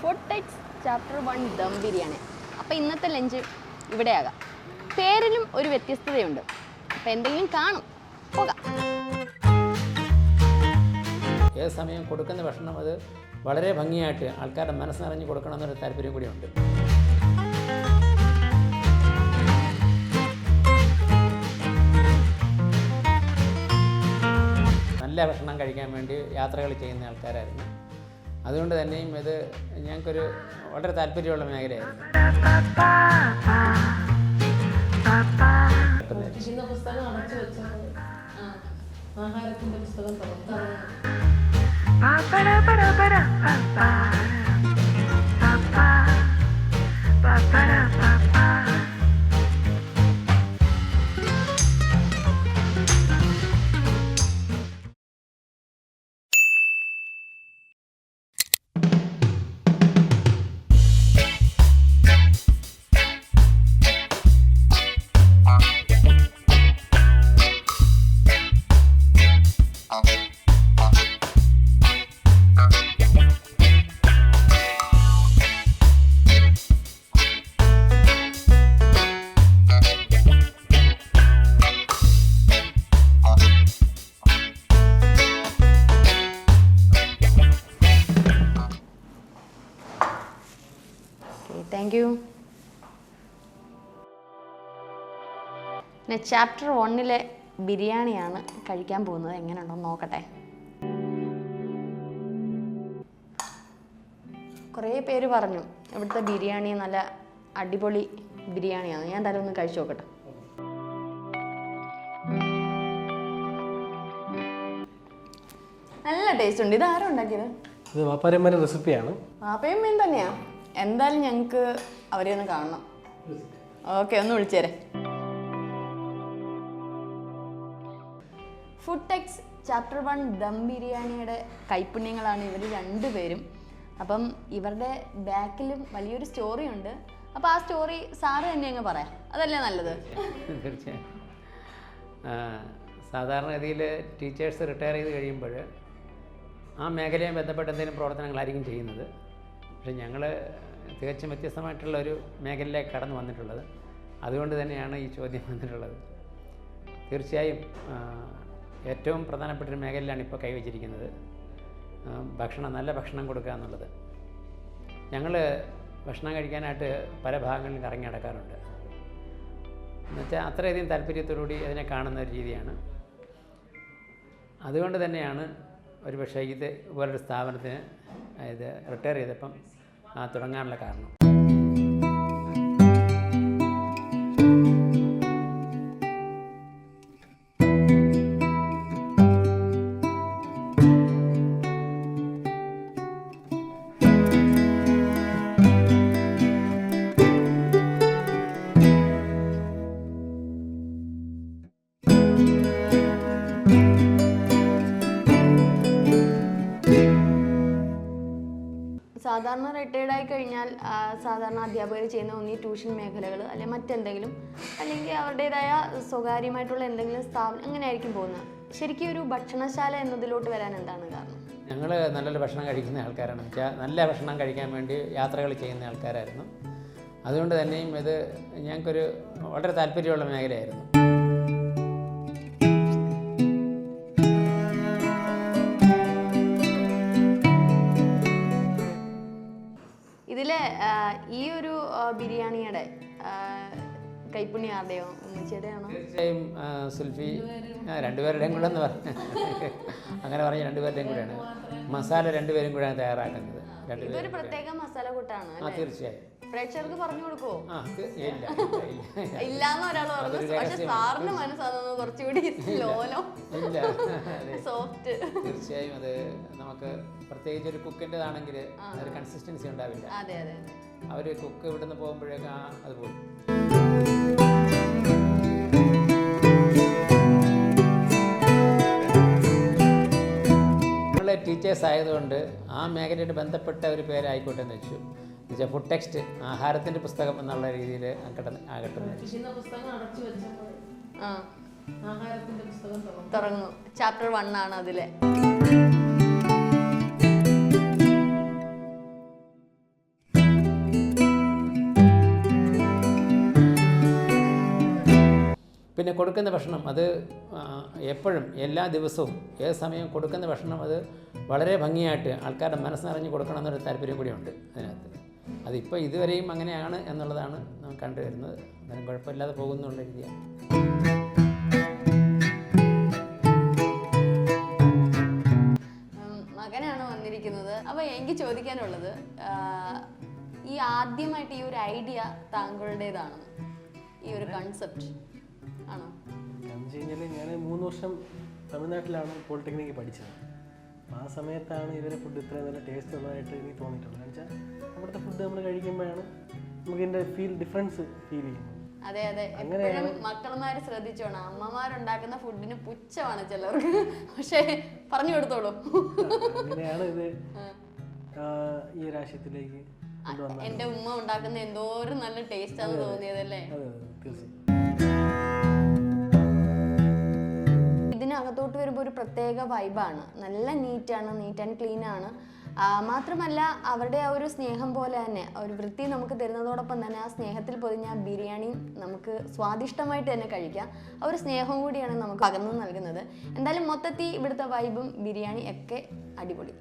Food chapter one dum biryani. അപ്പോൾ ഇന്നത്തെ lunch ഇവിടെയാകാം. പേരിലും ഒരു വ്യത്യസ്തതയുണ്ട്. അപ്പോൾ എന്തെങ്കിലും കാണും. പോകാം. ഏത് സമയം കൊടുക്കുന്ന ഭക്ഷണം അത് വളരെ ഭംഗിയായിട്ട് ആൾക്കാരുടെ മനസ്സറിഞ്ഞ് കൊടുക്കണമെന്നൊരു താല്പര്യം കൂടിയുണ്ട്. നല്ല ഭക്ഷണം കഴിക്കാൻ വേണ്ടി യാത്രകൾ ചെയ്യുന്ന ആൾക്കാരായിരുന്നു. അതുകൊണ്ട് തന്നെയും ഇത് ഞങ്ങൾക്കൊരു വളരെ താല്പര്യമുള്ള മേഖലയായിരുന്നു പുസ്തകം ആഹാരത്തിന്റെ പുസ്തകം തുറന്നു താങ്ക് യു. പിന്നെ ചാപ്റ്റർ വണ്ണിലെ ബിരിയാണിയാണ് കഴിക്കാൻ പോകുന്നത്. എങ്ങനെയുണ്ടോ? നോക്കട്ടെ. കുറേ പേര് പറഞ്ഞു ഇവിടുത്തെ ബിരിയാണി നല്ല അടിപൊളി ബിരിയാണിയാണ്. ഞാൻ എന്തായാലും ഒന്ന് കഴിച്ചു നോക്കട്ടെ. നല്ല ടേസ്റ്റ് ഉണ്ട്. ഇത് ആരും ഉണ്ടാക്കിയത്? ഇത് പാരമ്പര്യ റെസിപ്പിയാണ് പാപ്പയും തന്നെയാണ് തന്നെയാ? എന്തായാലും ഞങ്ങൾക്ക് അവരെ ഒന്ന് കാണണം. ഓക്കെ ഒന്ന് വിളിച്ചേരെ. ഫുഡ് ടെക്സ് ചാപ്റ്റർ വൺ ദം ബിരിയാണിയുടെ കൈപ്പുണ്യങ്ങളാണ് ഇവർ രണ്ടുപേരും. അപ്പം ഇവരുടെ ബാക്കിലും വലിയൊരു സ്റ്റോറി ഉണ്ട്. അപ്പോൾ ആ സ്റ്റോറി സാറ് തന്നെ അങ്ങ് പറയാം. അതല്ലേ നല്ലത്? തീർച്ചയായും. സാധാരണഗതിയിൽ ടീച്ചേഴ്സ് റിട്ടയർ ചെയ്ത് കഴിയുമ്പോൾ ആ മേഖലയെ ബന്ധപ്പെട്ട എന്തെങ്കിലും പ്രവർത്തനങ്ങളായിരിക്കും ചെയ്യുന്നത്. പക്ഷേ ഞങ്ങൾ തികച്ചും വ്യത്യസ്തമായിട്ടുള്ള ഒരു മേഖലയിലേക്ക് കടന്നു വന്നിട്ടുള്ളത്. അതുകൊണ്ട് തന്നെയാണ് ഈ ചോദ്യം വന്നിട്ടുള്ളത്. തീർച്ചയായും ഏറ്റവും പ്രധാനപ്പെട്ട ഒരു മേഖലയിലാണ് ഇപ്പോൾ കൈവച്ചിരിക്കുന്നത്. ഭക്ഷണം നല്ല ഭക്ഷണം കൊടുക്കുക എന്നുള്ളത്. ഞങ്ങൾ ഭക്ഷണം കഴിക്കാനായിട്ട് പല ഭാഗങ്ങളിലും ഇറങ്ങി നടക്കാറുണ്ട്. എന്നുവെച്ചാൽ അത്രയധികം താല്പര്യത്തോടുകൂടി അതിനെ കാണുന്ന ഒരു രീതിയാണ്. അതുകൊണ്ട് തന്നെയാണ് ഒരു പക്ഷേ ഇത് ഇവരുടെ സ്ഥാപനത്തിന് ഇത് റിട്ടയർ ചെയ്തപ്പം തുടങ്ങാനുള്ള കാരണം. സാധാരണ റിട്ടയർഡ് ആയി കഴിഞ്ഞാൽ സാധാരണ അധ്യാപകർ ചെയ്യുന്ന ഒന്നീ ട്യൂഷൻ മേഖലകൾ അല്ലെങ്കിൽ മറ്റെന്തെങ്കിലും അല്ലെങ്കിൽ അവരുടേതായ സ്വകാര്യമായിട്ടുള്ള എന്തെങ്കിലും സ്ഥാപനം അങ്ങനെ ആയിരിക്കും പോകുന്നത്. ശരിക്കും ഒരു ഭക്ഷണശാല എന്നതിലോട്ട് വരാൻ എന്താണ് കാരണം? ഞങ്ങൾ നല്ലൊരു ഭക്ഷണം കഴിക്കുന്ന ആൾക്കാരാണ്. വെച്ചാൽ നല്ല ഭക്ഷണം കഴിക്കാൻ വേണ്ടി യാത്രകൾ ചെയ്യുന്ന ആൾക്കാരായിരുന്നു. അതുകൊണ്ട് തന്നെയും ഇത് ഞങ്ങൾക്കൊരു വളരെ താല്പര്യമുള്ള മേഖലയായിരുന്നു. ബിരിയാണിയുടെ കൈപ്പുണ്യം ആരുടെയോ ഉമ്മച്ചിയുടെയാണോ? തീർച്ചയായും സുൽഫി രണ്ടുപേരുടെയും കൂടെ എന്ന് പറഞ്ഞു. അങ്ങനെ പറഞ്ഞ രണ്ടുപേരുടെയും കൂടെയാണ്. മസാല രണ്ടുപേരും കൂടെയാണ് തയ്യാറാക്കുന്നത്. ഇതൊരു പ്രത്യേക മസാല കൂട്ടാണ് ആ തീർച്ചയായും. പ്രേക്ഷകർക്ക് പറഞ്ഞു കൊടുക്കുവോ? ഇല്ലാന്ന് ഒരാൾ പറഞ്ഞു. പക്ഷെ. സാറിന് മനസ്സാകുന്നത് കുറച്ചുകൂടി ലോലോ. സോഫ്റ്റ് തീർച്ചയായും അത് നമുക്ക് പ്രത്യേകിച്ച് ഒരു കുക്കിന്റെതാണെങ്കിൽ ഒരു കൺസിസ്റ്റൻസി ഉണ്ടാവില്ല. അതെ അതെ അവർ കുക്ക് ഇവിടുന്ന് പോകുമ്പോഴേക്കും അത് പോകും ടീച്ചേഴ്സ് ആയതുകൊണ്ട് ആ മേഖലയായിട്ട് ബന്ധപ്പെട്ട ഒരു പേരായിക്കോട്ടെ എന്ന് വെച്ചു. എന്നുവെച്ചാൽ ഫുഡ് ടെക്സ്റ്റ് ആഹാരത്തിന്റെ പുസ്തകം എന്നുള്ള രീതിയിൽ കിട്ടുന്ന കിട്ടുന്നത് തുടങ്ങും. ചാപ്റ്റർ വൺ ആണ് അതിലെ. പിന്നെ കൊടുക്കുന്ന ഭക്ഷണം അത് എപ്പോഴും എല്ലാ ദിവസവും ഏത് സമയവും കൊടുക്കുന്ന ഭക്ഷണം അത് വളരെ ഭംഗിയായിട്ട് ആൾക്കാരുടെ മനസ്സിനറിഞ്ഞ് കൊടുക്കണം എന്നൊരു താല്പര്യം കൂടിയുണ്ട് അതിനകത്ത്. അതിപ്പോൾ ഇതുവരെയും അങ്ങനെയാണ് എന്നുള്ളതാണ് നാം കണ്ടുവരുന്നത് അന്നേരം കുഴപ്പമില്ലാതെ പോകുന്നുള്ള രീതിയാണ് മകനാണ് വന്നിരിക്കുന്നത്. അപ്പോൾ എനിക്ക് ചോദിക്കാനുള്ളത് ഈ ആദ്യമായിട്ട് ഈ ഒരു ഐഡിയ താങ്കളുടേതാണ്? ഈ ഒരു കൺസെപ്റ്റ് ആണോ? ഞാൻ മൂന്ന് വർഷം തമിഴ്നാട്ടിലാണ് പോളിടെക്നിക്ക് പഠിച്ചത്. ആ സമയത്താണ് ഇവരെ ഫുഡ് ഇത്രയും നല്ല ടേസ്റ്റ് ഉള്ളതായിട്ട് എനിക്ക് തോന്നിയിട്ടുള്ളത്. എന്ന് വെച്ചാൽ അവിടുത്തെ ഫുഡ് നമ്മൾ കഴിക്കുമ്പോഴാണ് നമുക്ക് ഇതിന്റെ ഫീൽ ഡിഫറൻസ് ഫീൽ ചെയ്യുന്നത്. അതെ അതെ. എപ്പോഴും മക്കളമാര് ശ്രദ്ധിച്ചോണം. അമ്മമാരുണ്ടാക്കുന്ന ഫുഡിന് പുച്ഛമാണ് ചിലർക്ക്. പക്ഷേ പറഞ്ഞു കൊടുത്തോളൂ. അങ്ങനെയാണ് ഇത് ഈ കൊണ്ടുവന്നത്. എന്റെ ഉമ്മ ഉണ്ടാക്കുന്ന എന്തോരം നല്ല ടേസ്റ്റ് ആണെന്ന് തോന്നിയതല്ലേ? തീർച്ചയായും. ഇതിനകത്തോട്ട് വരുമ്പോൾ ഒരു പ്രത്യേക വൈബാണ് നല്ല നീറ്റാണ് നീറ്റ് ആൻഡ് ക്ലീൻ ആണ്. മാത്രമല്ല അവരുടെ ആ ഒരു സ്നേഹം പോലെ തന്നെ ഒരു വൃത്തി നമുക്ക് തരുന്നതോടൊപ്പം തന്നെ ആ സ്നേഹത്തിൽ പൊതിഞ്ഞ ബിരിയാണി നമുക്ക് സ്വാദിഷ്ടമായിട്ട് തന്നെ കഴിക്കാം. ആ ഒരു സ്നേഹം കൂടിയാണ് നമുക്ക് പകർന്നു നൽകുന്നത്. എന്തായാലും മൊത്തത്തിൽ ഇവിടുത്തെ വൈബും ബിരിയാണി ഒക്കെ അടിപൊളി.